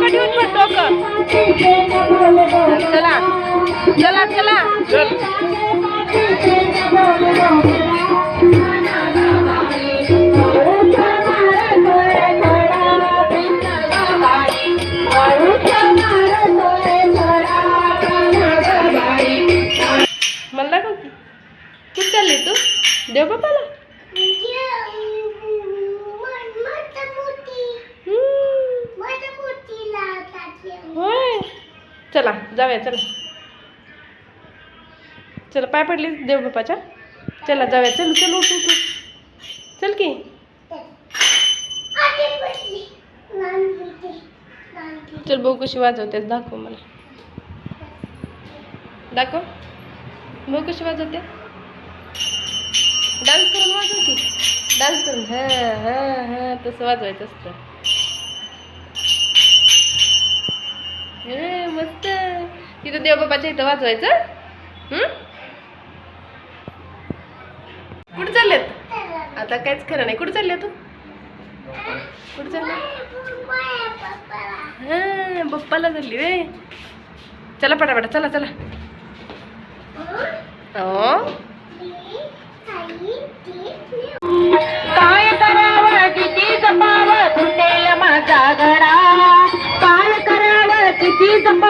डोकं ठेवून पण डोकं. चला चला चला. चल मला दाखव कुठं चालली तू? देवबापाला? हम्म, चला जाऊया चला. चला पाय पडली देवबापाच्या चला जाऊया चल चल उठ उठ चल की. चल बघू कशी वाजवतेस दाखव मला. दाखव. बघू कशी वाजवते डान्स करून वाजव की. डान्स करून. हां हां हां तसं वाजवायचं असतं. तिथं देवबापाच्या इथं वाजवायचं? हम्म? कुठं चाललेत? आता काहीच खरं नाही. कुठं चालले तू? कुठं चालले? हा बप्पाला चालली रे चला पटापटा चला चला. हो? काय करावं किती जपावं? तुटेल माझा गडा काय करावं किती जपावं?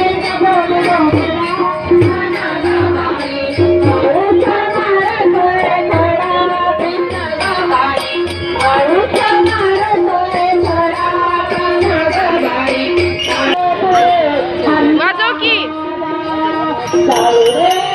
Amen.